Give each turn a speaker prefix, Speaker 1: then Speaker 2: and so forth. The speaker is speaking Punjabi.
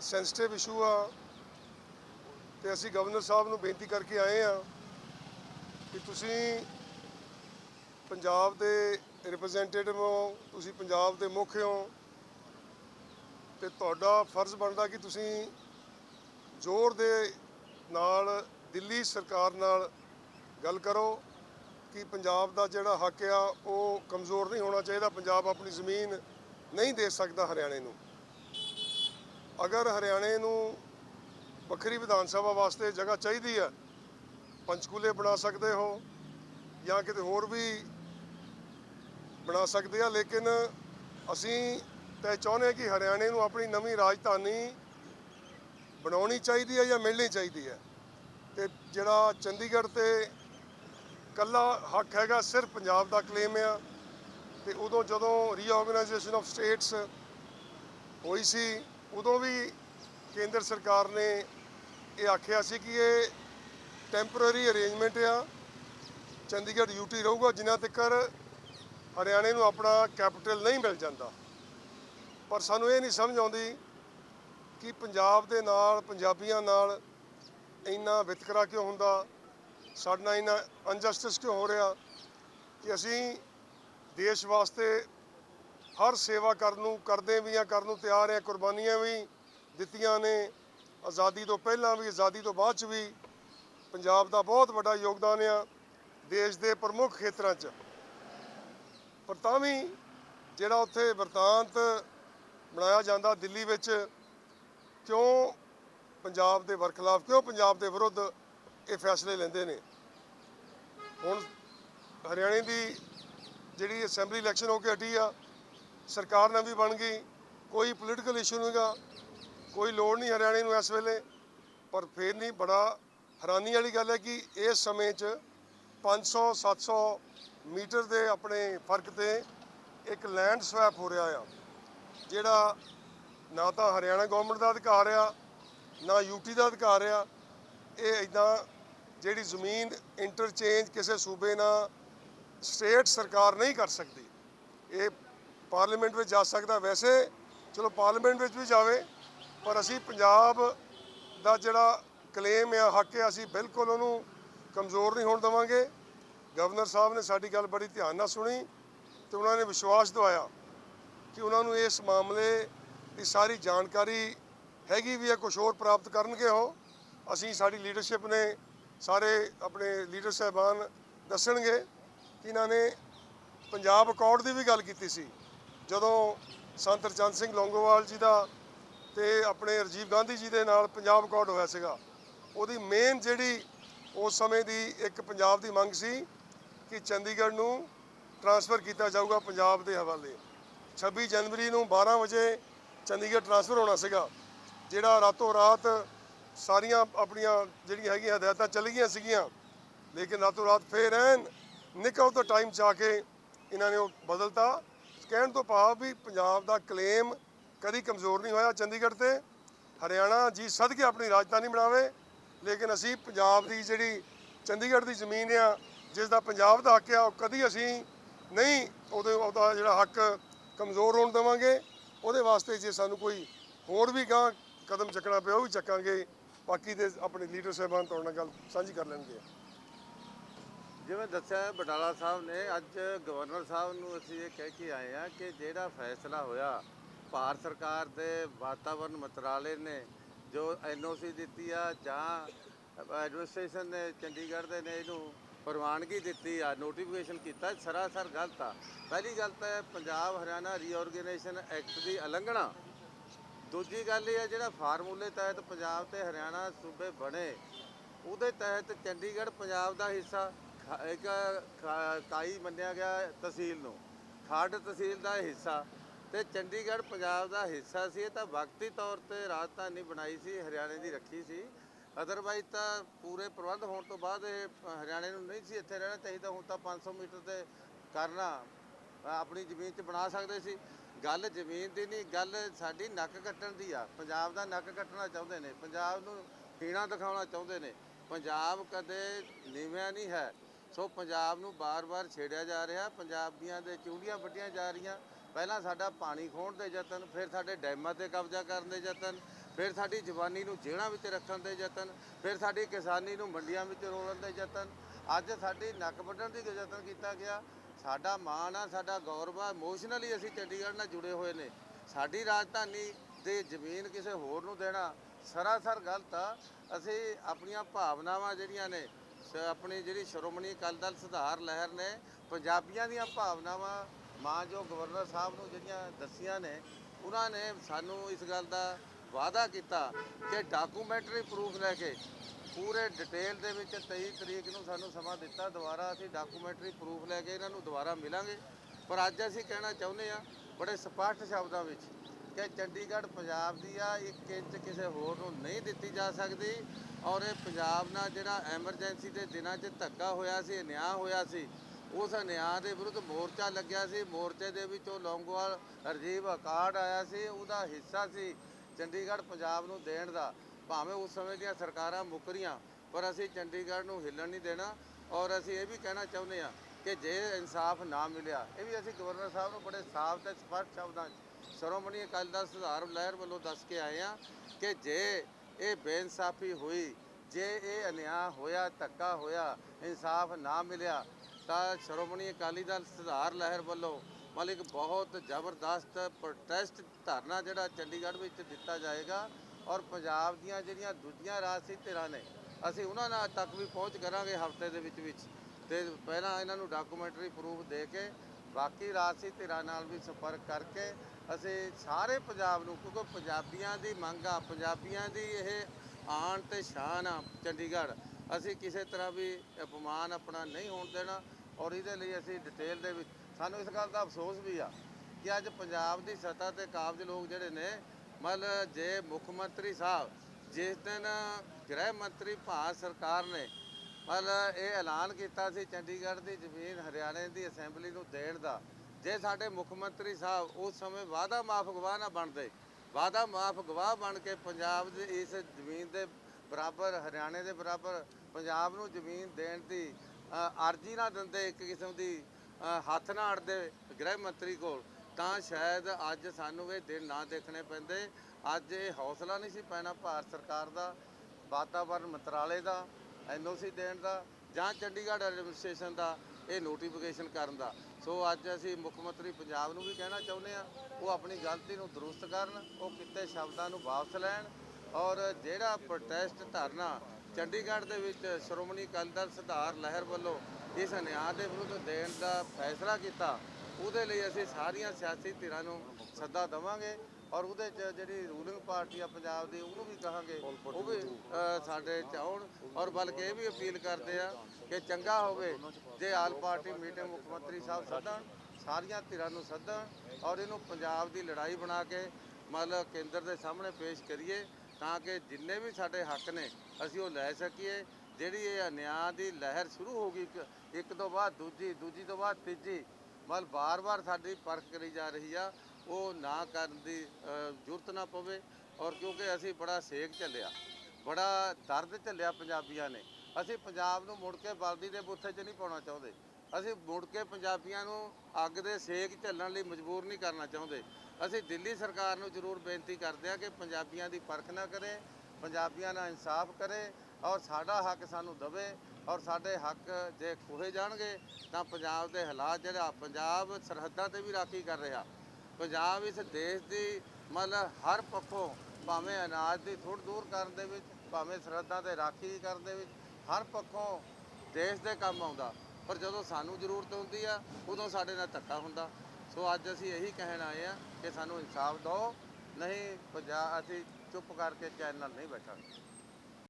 Speaker 1: ਸੈਂਸਿਟਿਵ ਇਸ਼ੂ ਆ ਤੇ ਅਸੀਂ ਗਵਰਨਰ ਸਾਹਿਬ ਨੂੰ ਬੇਨਤੀ ਕਰਕੇ ਆਏ ਆ ਕਿ ਤੁਸੀਂ ਪੰਜਾਬ ਦੇ ਰਿਪਰੈਜ਼ੈਂਟੇਟਿਵ ਹੋ, ਤੁਸੀਂ ਪੰਜਾਬ ਦੇ ਮੁੱਖ ਹੋ ਤੇ ਤੁਹਾਡਾ ਫਰਜ਼ ਬਣਦਾ ਕਿ ਤੁਸੀਂ ਜ਼ੋਰ ਦੇ ਨਾਲ ਦਿੱਲੀ ਸਰਕਾਰ ਨਾਲ ਗੱਲ ਕਰੋ ਕਿ ਪੰਜਾਬ ਦਾ ਜਿਹੜਾ ਹੱਕ ਆ ਉਹ ਕਮਜ਼ੋਰ ਨਹੀਂ ਹੋਣਾ ਚਾਹੀਦਾ, ਪੰਜਾਬ ਆਪਣੀ ਜ਼ਮੀਨ ਨਹੀਂ ਦੇ ਸਕਦਾ ਹਰਿਆਣੇ ਨੂੰ। ਅਗਰ ਹਰਿਆਣੇ ਨੂੰ ਵੱਖਰੀ ਵਿਧਾਨ ਸਭਾ ਵਾਸਤੇ ਜਗ੍ਹਾ ਚਾਹੀਦੀ ਹੈ, ਪੰਚਕੂਲੇ ਬਣਾ ਸਕਦੇ ਹੋ ਜਾਂ ਕਿਤੇ ਹੋਰ ਵੀ ਬਣਾ ਸਕਦੇ ਆ, ਲੇਕਿਨ ਅਸੀਂ ਤਾਂ ਇਹ ਚਾਹੁੰਦੇ ਹਾਂ ਕਿ ਹਰਿਆਣੇ ਨੂੰ ਆਪਣੀ ਨਵੀਂ ਰਾਜਧਾਨੀ ਬਣਾਉਣੀ ਚਾਹੀਦੀ ਹੈ ਜਾਂ ਮਿਲਣੀ ਚਾਹੀਦੀ ਹੈ। ਤੇ ਜਿਹੜਾ ਚੰਡੀਗੜ੍ਹ ਤੇ ਕੱਲਾ ਹੱਕ ਹੈਗਾ, ਸਿਰਫ ਪੰਜਾਬ ਦਾ ਕਲੇਮ ਆ। ਤੇ ਉਦੋਂ ਜਦੋਂ ਰੀਆਰਗੇਨਾਈਜੇਸ਼ਨ ਆਫ ਸਟੇਟਸ ਹੋਈ ਸੀ ਉਦੋਂ ਵੀ ਕੇਂਦਰ ਸਰਕਾਰ ਨੇ ਇਹ ਆਖਿਆ ਸੀ ਕਿ ਇਹ ਟੈਂਪਰੇਰੀ ਅਰੇਂਜਮੈਂਟ ਆ। ਚੰਡੀਗੜ੍ਹ ਯੂਟੀ ਰਹੂਗਾ, ਜਿੰਨਾ ਤੱਕ ਹਰਿਆਣੇ ਨੂੰ ਆਪਣਾ ਕੈਪੀਟਲ ਨਹੀਂ ਮਿਲ ਜਾਂਦਾ। ਪਰ ਸਾਨੂੰ ਇਹ ਨਹੀਂ ਸਮਝ ਆਉਂਦੀ ਕਿ ਪੰਜਾਬ ਦੇ ਨਾਲ, ਪੰਜਾਬੀਆਂ ਨਾਲ ਇੰਨਾ ਵਿਤਕਰਾ ਕਿਉਂ ਹੁੰਦਾ? ਸਾਡੇ ਨਾਲ ਇੰਨਾ ਅਨਜਸਟਿਸ ਕਿਉਂ ਹੋ ਰਿਹਾ? ਕਿ ਅਸੀਂ ਦੇਸ਼ ਵਾਸਤੇ ਹਰ ਸੇਵਾ ਕਰਨ ਨੂੰ, ਕਰਦੇ ਵੀ ਆ, ਕਰਨ ਨੂੰ ਤਿਆਰ ਆ, ਕੁਰਬਾਨੀਆਂ ਵੀ ਦਿੱਤੀਆਂ ਨੇ। ਆਜ਼ਾਦੀ ਤੋਂ ਪਹਿਲਾਂ ਵੀ, ਆਜ਼ਾਦੀ ਤੋਂ ਬਾਅਦ ਚ ਵੀ ਪੰਜਾਬ ਦਾ ਬਹੁਤ ਵੱਡਾ ਯੋਗਦਾਨ ਆ ਦੇਸ਼ ਦੇ ਪ੍ਰਮੁੱਖ ਖੇਤਰਾਂ 'ਚ। ਪਰ ਤਾਂ ਵੀ ਜਿਹੜਾ ਉੱਥੇ ਵਰਤਾਂਤ ਬਣਾਇਆ ਜਾਂਦਾ ਦਿੱਲੀ ਵਿੱਚ, ਕਿਉਂ ਪੰਜਾਬ ਦੇ ਵਰਖਲਾਫ, ਕਿਉਂ ਪੰਜਾਬ ਦੇ ਵਿਰੁੱਧ ਇਹ ਫੈਸਲੇ ਲੈਂਦੇ ਨੇ? ਹੁਣ ਹਰਿਆਣੇ ਦੀ ਜਿਹੜੀ ਅਸੈਂਬਲੀ ਇਲੈਕਸ਼ਨ ਹੋ ਕੇ ਹਟੀ ਆ ਸਰਕਾਰ ਨਵੀਂ ਬਣ ਗਈ, ਕੋਈ ਪੋਲੀਟੀਕਲ ਇਸ਼ੂ ਨਹੀਂਗਾ ਕੋਈ ਲੋੜ ਨਹੀਂ ਹਰਿਆਣੇ ਨੂੰ ਇਸ ਵੇਲੇ, ਪਰ ਫੇਰ ਨਹੀਂ ਬੜਾ ਹੈਰਾਨੀ ਵਾਲੀ ਗੱਲ ਹੈ ਕਿ ਇਸ ਸਮੇਂ 'ਚ 500 700 ਮੀਟਰ ਦੇ ਆਪਣੇ ਫ਼ਰਕ ਤੇ ਇੱਕ ਲੈਂਡ ਸਵੈਪ ਹੋ ਰਿਹਾ ਆ, ਜਿਹੜਾ ਨਾ ਤਾਂ ਹਰਿਆਣਾ ਗਵਰਨਮੈਂਟ ਦਾ ਅਧਿਕਾਰ ਆ, ਨਾ ਯੂਟੀ ਦਾ ਅਧਿਕਾਰ ਆ, ਇਹ ਇਦਾਂ ਜਿਹੜੀ ਜ਼ਮੀਨ ਇੰਟਰਚੇਂਜ ਕਿਸੇ ਸੂਬੇ ਨਾਲ ਸਟੇਟ ਸਰਕਾਰ ਨਹੀਂ ਕਰ ਸਕਦੀ, ਇਹ ਪਾਰਲੀਮੈਂਟ ਵਿੱਚ ਜਾ ਸਕਦਾ, ਵੈਸੇ ਚਲੋ ਪਾਰਲੀਮੈਂਟ ਵਿੱਚ ਵੀ ਜਾਵੇ, ਪਰ ਅਸੀਂ ਪੰਜਾਬ ਦਾ ਜਿਹੜਾ ਕਲੇਮ ਆ, ਹੱਕ ਆ, ਅਸੀਂ ਬਿਲਕੁਲ ਉਹਨੂੰ ਕਮਜ਼ੋਰ ਨਹੀਂ ਹੋਣ ਦੇਵਾਂਗੇ। ਗਵਰਨਰ ਸਾਹਿਬ ਨੇ ਸਾਡੀ ਗੱਲ ਬੜੀ ਧਿਆਨ ਨਾਲ ਸੁਣੀ ਤੇ ਉਹਨਾਂ ਨੇ ਵਿਸ਼ਵਾਸ ਦਿਵਾਇਆ ਕਿ ਉਹਨਾਂ ਨੂੰ ਇਸ ਮਾਮਲੇ ਦੀ ਸਾਰੀ ਜਾਣਕਾਰੀ ਹੈਗੀ ਵੀ ਹੈ ਕੁਝ ਹੋਰ ਪ੍ਰਾਪਤ ਕਰਨਗੇ ਉਹ। ਅਸੀਂ ਸਾਡੀ ਲੀਡਰਸ਼ਿਪ ਨੇ ਸਾਰੇ ਆਪਣੇ ਲੀਡਰ ਸਾਹਿਬਾਨ ਦੱਸਣਗੇ ਕਿ ਇਹਨਾਂ ਨੇ ਪੰਜਾਬ ਅਕੌਰਡ ਦੀ ਵੀ ਗੱਲ ਕੀਤੀ ਸੀ। ਜਦੋਂ ਸੰਤ ਰਚੰਦ ਸਿੰਘ ਲੌਂਗੋਵਾਲ ਜੀ ਦਾ ਤੇ ਆਪਣੇ ਰਾਜੀਵ ਗਾਂਧੀ ਜੀ ਦੇ ਨਾਲ ਪੰਜਾਬ ਅਕੌਰਡ ਹੋਇਆ ਸੀਗਾ, ਉਹਦੀ ਮੇਨ ਜਿਹੜੀ ਉਸ ਸਮੇਂ ਦੀ ਇੱਕ ਪੰਜਾਬ ਦੀ ਮੰਗ ਸੀ ਕਿ ਚੰਡੀਗੜ੍ਹ ਨੂੰ ਟਰਾਂਸਫਰ ਕੀਤਾ ਜਾਊਗਾ ਪੰਜਾਬ ਦੇ ਹਵਾਲੇ। 26 ਜਨਵਰੀ ਨੂੰ 12 ਵਜੇ ਚੰਡੀਗੜ੍ਹ ਟਰਾਂਸਫਰ ਹੋਣਾ ਸੀਗਾ, ਜਿਹੜਾ ਰਾਤੋਂ ਰਾਤ ਸਾਰੀਆਂ ਆਪਣੀਆਂ ਜਿਹੜੀਆਂ ਹੈਗੀਆਂ ਹਦਾਇਤਾਂ ਚੱਲ ਗਈਆਂ ਸੀਗੀਆਂ, ਲੇਕਿਨ ਰਾਤੋਂ ਰਾਤ ਫੇਰ ਐਨ ਨਿਕ ਆਫ ਟਾਈਮ ਚ ਆ ਕੇ ਇਹਨਾਂ ਨੇ ਉਹ ਬਦਲਤਾ ਕਹਿਣ ਤੋਂ ਭਾਵ ਵੀ ਪੰਜਾਬ ਦਾ ਕਲੇਮ ਕਦੀ ਕਮਜ਼ੋਰ ਨਹੀਂ ਹੋਇਆ ਚੰਡੀਗੜ੍ਹ ਤੇ। ਹਰਿਆਣਾ ਜੀ ਸਦ ਕੇ ਆਪਣੀ ਰਾਜਧਾਨੀ ਬਣਾਵੇ, ਲੇਕਿਨ ਅਸੀਂ ਪੰਜਾਬ ਦੀ ਜਿਹੜੀ ਚੰਡੀਗੜ੍ਹ ਦੀ ਜ਼ਮੀਨ ਆ, ਜਿਸ ਦਾ ਪੰਜਾਬ ਦਾ ਹੱਕ ਆ, ਉਹ ਕਦੀ ਅਸੀਂ ਨਹੀਂ ਉਹਦੇ, ਉਹਦਾ ਜਿਹੜਾ ਹੱਕ ਕਮਜ਼ੋਰ ਹੋਣ ਦੇਵਾਂਗੇ। ਉਹਦੇ ਵਾਸਤੇ ਜੇ ਸਾਨੂੰ ਕੋਈ ਹੋਰ ਵੀ ਗਾਂ ਕਦਮ ਚੱਕਣਾ ਪਿਆ, ਉਹ ਵੀ ਚੱਕਾਂਗੇ। ਬਾਕੀ ਦੇ ਆਪਣੇ ਲੀਡਰ ਸਾਹਿਬਾਨ ਤੁਹਾਡੇ ਨਾਲ ਗੱਲ ਸਾਂਝੀ ਕਰ ਲੈਣਗੇ।
Speaker 2: ਜਿਵੇਂ ਦੱਸਿਆ ਬਟਾਲਾ ਸਾਹਿਬ ਨੇ, ਅੱਜ ਗਵਰਨਰ ਸਾਹਿਬ ਨੂੰ ਅਸੀਂ ਇਹ ਕਹਿ ਕੇ ਆਏ ਆ ਕਿ ਜਿਹੜਾ ਫੈਸਲਾ ਹੋਇਆ, ਭਾਰਤ ਸਰਕਾਰ ਦੇ ਵਾਤਾਵਰਣ ਮੰਤਰਾਲੇ ਨੇ, ਜੋ ਐਨਓਸੀ ਦਿੱਤੀ ਆ ਜਾਂ ਐਡਮਿਨਿਸਟ੍ਰੇਸ਼ਨ ਨੇ, ਚੰਡੀਗੜ੍ਹ ਦੇ ਨੇ, ਇਹਨੂੰ ਪ੍ਰਵਾਨਗੀ ਦਿੱਤੀ ਆ ਨੋਟੀਫਿਕੇਸ਼ਨ ਕੀਤਾ, ਸਰਾਸਰ ਗਲਤ ਆ। ਪਹਿਲੀ ਗੱਲ ਤਾਂ ਪੰਜਾਬ ਹਰਿਆਣਾ ਰੀਆਰਗੇਨਾਈਜੇਸ਼ਨ ਐਕਟ ਦੀ ਉਲੰਘਣਾ। ਦੂਜੀ ਗੱਲ ਇਹ ਆ, ਜਿਹੜਾ ਫਾਰਮੂਲੇ ਤਹਿਤ ਪੰਜਾਬ ਤੇ ਹਰਿਆਣਾ ਸੂਬੇ ਬਣੇ, ਉਹਦੇ ਤਹਿਤ ਚੰਡੀਗੜ੍ਹ ਪੰਜਾਬ ਦਾ ਹਿੱਸਾ ਖ- ਇੱਕ ਖਾ- ਕਾਈ ਮੰਨਿਆ ਗਿਆ ਤਹਿਸੀਲ ਨੂੰ। ਖੱਡ ਤਹਿਸੀਲ ਦਾ ਹਿੱਸਾ ਤੇ ਚੰਡੀਗੜ੍ਹ ਪੰਜਾਬ ਦਾ ਹਿੱਸਾ ਸੀ। ਇਹ ਤਾਂ ਵਕਤੀ ਤੌਰ ਤੇ ਰਾਜਧਾਨੀ ਬਣਾਈ ਸੀ, ਹਰਿਆਣੇ ਦੀ ਰੱਖੀ ਸੀ। ਅਦਰਵਾਈਜ਼ ਤਾਂ ਪੂਰੇ ਪ੍ਰਬੰਧ ਹੋਣ ਤੋਂ ਬਾਅਦ ਇਹ ਹਰਿਆਣੇ ਨੂੰ ਨਹੀਂ ਸੀ ਇੱਥੇ ਰਹਿਣਾ ਚਾਹੀਦਾ। ਹੁਣ ਤਾਂ 500 ਮੀਟਰ ਤੇ ਕਰਨਾ ਆਪਣੀ ਜ਼ਮੀਨ 'ਚ ਬਣਾ ਸਕਦੇ ਸੀ। ਗੱਲ ਜ਼ਮੀਨ ਦੀ ਨਹੀਂ, ਗੱਲ ਸਾਡੀ ਨੱਕ ਕੱਟਣ ਦੀ ਆ। ਪੰਜਾਬ ਦਾ ਨੱਕ ਕੱਟਣਾ ਚਾਹੁੰਦੇ ਨੇ, ਪੰਜਾਬ ਨੂੰ ਹੀਣਾ ਦਿਖਾਉਣਾ ਚਾਹੁੰਦੇ ਨੇ। ਪੰਜਾਬ ਕਦੇ ਨੀਵਿਆਂ ਨਹੀਂ ਹੈ। ਸੋ ਪੰਜਾਬ ਨੂੰ ਬਾਰ-ਬਾਰ ਛੇੜਿਆ ਜਾ ਰਿਹਾ, ਪੰਜਾਬ ਦੀਆਂ ਦੇ ਚੂੜੀਆਂ ਵੱਡੀਆਂ ਜਾ ਰਹੀਆਂ। ਪਹਿਲਾਂ ਸਾਡਾ ਪਾਣੀ ਖੋਣ ਦੇ ਯਤਨ, ਫਿਰ ਸਾਡੇ ਡੈਮਾਂ ਤੇ ਕਬਜ਼ਾ ਕਰਨ ਦੇ ਯਤਨ, ਫਿਰ ਸਾਡੀ ਜਵਾਨੀ ਨੂੰ ਜੇਲ੍ਹਾਂ ਵਿੱਚ ਰੱਖਣ ਦੇ ਯਤਨ, ਫਿਰ ਸਾਡੀ ਕਿਸਾਨੀ ਨੂੰ ਮੰਡੀਆਂ ਵਿੱਚ ਰੋਲਣ ਦੇ ਯਤਨ। ਅੱਜ ਸਾਡੀ ਨੱਕ ਵੱਢਣ ਦੀ ਯਤਨ ਕੀਤਾ ਗਿਆ। ਸਾਡਾ ਮਾਣ ਆ, ਸਾਡਾ ਗੌਰਵ ਆ ਇਮੋਸ਼ਨਲੀ ਅਸੀਂ ਚੰਡੀਗੜ੍ਹ ਨਾਲ ਜੁੜੇ ਹੋਏ ਨੇ। ਸਾਡੀ ਰਾਜਧਾਨੀ ਦੇ ਜ਼ਮੀਨ ਕਿਸੇ ਹੋਰ ਨੂੰ ਦੇਣਾ ਸਰਾਸਰ ਗਲਤ ਆ। ਅਸੀਂ ਆਪਣੀਆਂ ਭਾਵਨਾਵਾਂ ਜਿਹੜੀਆਂ ਨੇ ਸ- ਆਪਣੀ ਜਿਹੜੀ ਸ਼੍ਰੋਮਣੀ ਅਕਾਲੀ ਦਲ ਸੁਧਾਰ ਲਹਿਰ ਨੇ ਪੰਜਾਬੀਆਂ ਦੀਆਂ ਭਾਵਨਾਵਾਂ, ਮਾਂ ਜੋ ਗਵਰਨਰ ਸਾਹਿਬ ਨੂੰ ਜਿਹੜੀਆਂ ਦੱਸੀਆਂ ਨੇ, ਉਹਨਾਂ ਨੇ ਸਾਨੂੰ ਇਸ ਗੱਲ ਦਾ ਵਾਅਦਾ ਕੀਤਾ ਕਿ ਡਾਕੂਮੈਂਟਰੀ ਪ੍ਰੂਫ ਲੈ ਕੇ ਪੂਰੇ ਡਿਟੇਲ ਦੇ ਵਿੱਚ 23 ਤਰੀਕ ਨੂੰ ਸਾਨੂੰ ਸਮਾਂ ਦਿੱਤਾ, ਦੁਬਾਰਾ ਅਸੀਂ ਡਾਕੂਮੈਂਟਰੀ ਪ੍ਰੂਫ ਲੈ ਕੇ ਇਹਨਾਂ ਨੂੰ ਦੁਬਾਰਾ ਮਿਲਾਂਗੇ। ਪਰ ਅੱਜ ਅਸੀਂ ਕਹਿਣਾ ਚਾਹੁੰਦੇ ਆ ਬੜੇ ਸਪਸ਼ਟ ਸ਼ਬਦਾਂ ਵਿੱਚ ਕਿ ਚੰਡੀਗੜ੍ਹ ਪੰਜਾਬ ਦੀ ਆ, ਇੱਕ ਇੰਚ ਕਿਸੇ ਹੋਰ ਨੂੰ ਨਹੀਂ ਦਿੱਤੀ ਜਾ ਸਕਦੀ। ਔਰ ਇਹ ਪੰਜਾਬ ਨਾਲ ਜਿਹੜਾ ਐਮਰਜੈਂਸੀ ਦੇ ਦਿਨਾਂ 'ਚ ਧੱਕਾ ਹੋਇਆ ਸੀ, ਅਨਿਆਂ ਹੋਇਆ ਸੀ, ਉਸ ਅਨਿਆਂ ਦੇ ਵਿਰੁੱਧ ਮੋਰਚਾ ਲੱਗਿਆ ਸੀ। ਮੋਰਚੇ ਦੇ ਵਿੱਚੋਂ ਲੌਂਗੋਵਾਲ ਰਜੀਵ ਅਕਾਰਡ ਆਇਆ ਸੀ, ਉਹਦਾ ਹਿੱਸਾ ਸੀ ਚੰਡੀਗੜ੍ਹ ਪੰਜਾਬ ਨੂੰ ਦੇਣ ਦਾ। ਭਾਵੇਂ ਉਸ ਸਮੇਂ ਦੀਆਂ ਸਰਕਾਰਾਂ ਮੁਕਰੀਆਂ, ਪਰ ਅਸੀਂ ਚੰਡੀਗੜ੍ਹ ਨੂੰ ਹਿੱਲਣ ਨਹੀਂ ਦੇਣਾ। ਔਰ ਅਸੀਂ ਇਹ ਵੀ ਕਹਿਣਾ ਚਾਹੁੰਦੇ ਆ ਕਿ ਜੇ ਇਨਸਾਫ ਨਾ ਮਿਲਿਆ, ਇਹ ਵੀ ਅਸੀਂ ਗਵਰਨਰ ਸਾਹਿਬ ਨੂੰ ਬੜੇ ਸਾਫ਼ ਤੇ ਸਪਸ਼ਟ ਸ਼ਬਦਾਂ 'ਚ ਸ਼੍ਰੋਮਣੀ ਅਕਾਲੀ ਦਲ ਸੁਧਾਰ ਲਹਿਰ ਵੱਲੋਂ ਦੱਸ ਕੇ ਆਏ ਆ ਕਿ ਜੇ ਇਹ ਬੇਇਨਸਾਫੀ ਹੋਈ, ਜੇ ਇਹ ਅਨਿਆਂ ਹੋਇਆ, ਧੱਕਾ ਹੋਇਆ, ਇਨਸਾਫ ਨਾ ਮਿਲਿਆ, ਤਾਂ ਸ਼੍ਰੋਮਣੀ ਅਕਾਲੀ ਦਲ ਸੁਧਾਰ ਲਹਿਰ ਵੱਲੋਂ ਮਤਲਬ ਇੱਕ ਬਹੁਤ ਜ਼ਬਰਦਸਤ ਪ੍ਰੋਟੈਸਟ ਧਰਨਾ ਜਿਹੜਾ ਚੰਡੀਗੜ੍ਹ ਵਿੱਚ ਦਿੱਤਾ ਜਾਏਗਾ ਔਰ ਪੰਜਾਬ ਦੀਆਂ ਜਿਹੜੀਆਂ ਦੂਜੀਆਂ ਰਾਜਸੀ ਧਿਰਾਂ ਨੇ, ਅਸੀਂ ਉਹਨਾਂ ਨਾਲ ਤੱਕ ਵੀ ਪਹੁੰਚ ਕਰਾਂਗੇ ਹਫ਼ਤੇ ਦੇ ਵਿੱਚ ਵਿੱਚ। ਤੇ ਪਹਿਲਾਂ ਇਹਨਾਂ ਨੂੰ ਡਾਕੂਮੈਂਟਰੀ ਪ੍ਰੂਫ ਦੇ ਕੇ ਬਾਕੀ ਰਾਜਸੀ ਧਿਰਾਂ ਨਾਲ ਵੀ ਸੰਪਰਕ ਕਰਕੇ ਅਸੀਂ ਸਾਰੇ ਪੰਜਾਬ ਨੂੰ, ਕਿਉਂਕਿ ਪੰਜਾਬੀਆਂ ਦੀ ਮੰਗ ਆ, ਪੰਜਾਬੀਆਂ ਦੀ ਇਹ ਆਣ ਤੇ ਸ਼ਾਨ ਆ ਚੰਡੀਗੜ੍ਹ। ਅਸੀਂ ਕਿਸੇ ਤਰ੍ਹਾਂ ਵੀ ਅਪਮਾਨ ਆਪਣਾ ਨਹੀਂ ਹੋਣ ਦੇਣਾ ਔਰ ਇਹਦੇ ਲਈ ਅਸੀਂ ਡਿਟੇਲ ਦੇ ਵਿੱਚ, ਸਾਨੂੰ ਇਸ ਗੱਲ ਦਾ ਅਫਸੋਸ ਵੀ ਆ ਕਿ ਅੱਜ ਪੰਜਾਬ ਦੀ ਸੱਤਾ ਤੇ ਕਾਬਜ ਲੋਕ ਜਿਹੜੇ ਨੇ, ਮਤਲਬ ਜੇ ਮੁੱਖ ਮੰਤਰੀ ਸਾਹਿਬ ਜਿਸ ਦਿਨ ਗ੍ਰਹਿ ਮੰਤਰੀ ਭਾਰਤ ਸਰਕਾਰ ਨੇ ਪਰ ਇਹ ਐਲਾਨ ਕੀਤਾ ਸੀ ਚੰਡੀਗੜ੍ਹ ਦੀ ਜ਼ਮੀਨ ਹਰਿਆਣੇ ਦੀ ਅਸੈਂਬਲੀ ਨੂੰ ਦੇਣ ਦਾ। ਜੇ ਸਾਡੇ ਮੁੱਖ ਮੰਤਰੀ ਸਾਹਿਬ ਉਸ ਸਮੇਂ ਵਾਅਦਾ ਮਾਫ ਗਵਾਹ ਨਾ ਬਣਦੇ, ਵਾਅਦਾ ਮਾਫ ਗਵਾਹ ਬਣ ਕੇ ਪੰਜਾਬ ਦੇ ਇਸ ਜ਼ਮੀਨ ਦੇ ਬਰਾਬਰ, ਹਰਿਆਣੇ ਦੇ ਬਰਾਬਰ ਪੰਜਾਬ ਨੂੰ ਜ਼ਮੀਨ ਦੇਣ ਦੀ ਅਰਜ਼ੀ ਨਾ ਦਿੰਦੇ ਇੱਕ ਕਿਸਮ ਦੀ ਹੱਥ ਨਾ ਅੜਦੇ ਗ੍ਰਹਿ ਮੰਤਰੀ ਕੋਲ, ਤਾਂ ਸ਼ਾਇਦ ਅੱਜ ਸਾਨੂੰ ਇਹ ਦਿਨ ਨਾ ਦੇਖਣੇ ਪੈਂਦੇ। ਅੱਜ ਇਹ ਹੌਸਲਾ ਨਹੀਂ ਸੀ ਪੈਣਾ ਭਾਰਤ ਸਰਕਾਰ ਦਾ ਵਾਤਾਵਰਣ ਮੰਤਰਾਲੇ ਦਾ। ਐਨਓਸੀ ਦੇਣ ਦਾ ਜਾਂ ਚੰਡੀਗੜ੍ਹ ਐਡਮਿਨਿਸਟ੍ਰੇਸ਼ਨ ਦਾ ਇਹ ਨੋਟੀਫਿਕੇਸ਼ਨ ਕਰਨ ਦਾ। ਸੋ ਅੱਜ ਅਸੀਂ ਮੁੱਖ ਮੰਤਰੀ ਪੰਜਾਬ ਨੂੰ ਵੀ ਕਹਿਣਾ ਚਾਹੁੰਦੇ ਆ ਉਹ ਆਪਣੀ ਗਲਤੀ ਨੂੰ ਦਰੁਸਤ ਕਰਨ, ਉਹ ਕਿਤੇ ਸ਼ਬਦਾਂ ਨੂੰ ਵਾਪਸ ਲੈਣ ਔਰ ਜਿਹੜਾ ਪ੍ਰੋਟੈਸਟ ਧਰਨਾ ਚੰਡੀਗੜ੍ਹ ਦੇ ਵਿੱਚ ਸ਼੍ਰੋਮਣੀ ਅਕਾਲੀ ਦਲ ਸੁਧਾਰ ਲਹਿਰ ਵੱਲੋਂ ਇਸ ਨਿਆਂ ਦੇ ਵਿਰੁੱਧ ਦੇਣ ਦਾ ਫੈਸਲਾ ਕੀਤਾ, ਉਹਦੇ ਲਈ ਅਸੀਂ ਸਾਰੀਆਂ ਸਿਆਸੀ ਧਿਰਾਂ ਨੂੰ ਸੱਦਾ ਦੇਵਾਂਗੇ। ਔਰ ਉਹਦੇ 'ਚ ਜਿਹੜੀ ਰੂਲਿੰਗ ਪਾਰਟੀ ਆ ਪੰਜਾਬ ਦੀ, ਉਹਨੂੰ ਵੀ ਕਹਾਂਗੇ, ਉਹ ਵੀ ਸਾਡੇ 'ਚ ਆਉਣ। ਔਰ ਬਲਕਿ ਇਹ ਵੀ ਅਪੀਲ ਕਰਦੇ ਆ ਕਿ ਚੰਗਾ ਹੋਵੇ, ਜੇ ਆਲ ਪਾਰਟੀ ਮੀਟਿੰਗ ਮੁੱਖ ਮੰਤਰੀ ਸਾਹਿਬ ਸੱਦਣ, ਸਾਰੀਆਂ ਧਿਰਾਂ ਨੂੰ ਸੱਦਣ ਔਰ ਇਹਨੂੰ ਪੰਜਾਬ ਦੀ ਲੜਾਈ ਬਣਾ ਕੇ ਮਤਲਬ ਕੇਂਦਰ ਦੇ ਸਾਹਮਣੇ ਪੇਸ਼ ਕਰੀਏ, ਤਾਂ ਕਿ ਜਿੰਨੇ ਵੀ ਸਾਡੇ ਹੱਕ ਨੇ, ਅਸੀਂ ਉਹ ਲੈ ਸਕੀਏ। ਜਿਹੜੀ ਇਹ ਅਨਿਆਂ ਦੀ ਲਹਿਰ ਸ਼ੁਰੂ ਹੋ ਗਈ, ਇੱਕ- ਇੱਕ ਤੋਂ ਬਾਅਦ ਦੂਜੀ ਦੂਜੀ ਤੋਂ ਬਾਅਦ ਤੀਜੀ, ਮਤਲਬ ਬਾਰ-ਬਾਰ ਸਾਡੀ ਪਰਖ ਕਰੀ ਜਾ ਰਹੀ ਆ। ਉਹ ਨਾ ਕਰਨ ਦੀ ਜ਼ਰੂਰਤ ਨਾ ਪਵੇ ਔਰ ਕਿਉਂਕਿ ਅਸੀਂ ਬੜਾ ਸੇਕ ਝੱਲਿਆ, ਬੜਾ ਦਰਦ ਝੱਲਿਆ ਪੰਜਾਬੀਆਂ ਨੇ। ਅਸੀਂ ਪੰਜਾਬ ਨੂੰ ਮੁੜ ਕੇ ਬਲਦੀ ਦੇ ਬੁੱਥੇ 'ਚ ਨਹੀਂ ਪਾਉਣਾ ਚਾਹੁੰਦੇ। ਅਸੀਂ ਮੁੜ ਕੇ ਪੰਜਾਬੀਆਂ ਨੂੰ ਅੱਗ ਦੇ ਸੇਕ ਝੱਲਣ ਲਈ ਮਜਬੂਰ ਨਹੀਂ ਕਰਨਾ ਚਾਹੁੰਦੇ। ਅਸੀਂ ਦਿੱਲੀ ਸਰਕਾਰ ਨੂੰ ਜ਼ਰੂਰ ਬੇਨਤੀ ਕਰਦੇ ਹਾਂ ਕਿ ਪੰਜਾਬੀਆਂ ਦੀ ਪਰਖ ਨਾ ਕਰੇ, ਪੰਜਾਬੀਆਂ ਨਾਲ ਇਨਸਾਫ ਕਰੇ ਔਰ ਸਾਡਾ ਹੱਕ ਸਾਨੂੰ ਦਵੇ ਔਰ ਸਾਡੇ ਹੱਕ ਜੇ ਖੋਹੇ ਜਾਣਗੇ ਤਾਂ ਪੰਜਾਬ ਦੇ ਹਾਲਾਤ ਜਿਹੜਾ ਪੰਜਾਬ ਸਰਹੱਦਾਂ ਤੇ ਵੀ ਰਾਖੀ ਕਰ ਰਿਹਾ। ਪੰਜਾਬ ਇਸ ਦੇਸ਼ ਦੀ ਮਤਲਬ ਹਰ ਪੱਖੋਂ ਭਾਵੇਂ ਅਨਾਜ ਦੀ ਥੋੜ੍ਹ ਦੂਰ ਕਰਨ ਦੇ ਵਿੱਚ, ਭਾਵੇਂ ਸਰਹੱਦਾਂ ਤੇ ਰਾਖੀ ਕਰਨ ਦੇ ਵਿੱਚ, ਹਰ ਪੱਖੋਂ ਦੇਸ਼ ਦੇ ਕੰਮ ਆਉਂਦਾ। ਪਰ ਜਦੋਂ ਸਾਨੂੰ ਜ਼ਰੂਰਤ ਹੁੰਦੀ ਆ, ਉਦੋਂ ਸਾਡੇ ਨਾਲ ਧੱਕਾ ਹੁੰਦਾ। ਸੋ ਅੱਜ ਅਸੀਂ ਇਹੀ ਕਹਿਣ ਆਏ ਆ ਕਿ ਸਾਨੂੰ ਇਨਸਾਫ ਦਿਓ, ਨਹੀਂ ਪੰਜਾਬ, ਅਸੀਂ ਚੁੱਪ ਕਰਕੇ ਚੈਨਲ ਨਹੀਂ ਬੈਠਾਂਗੇ।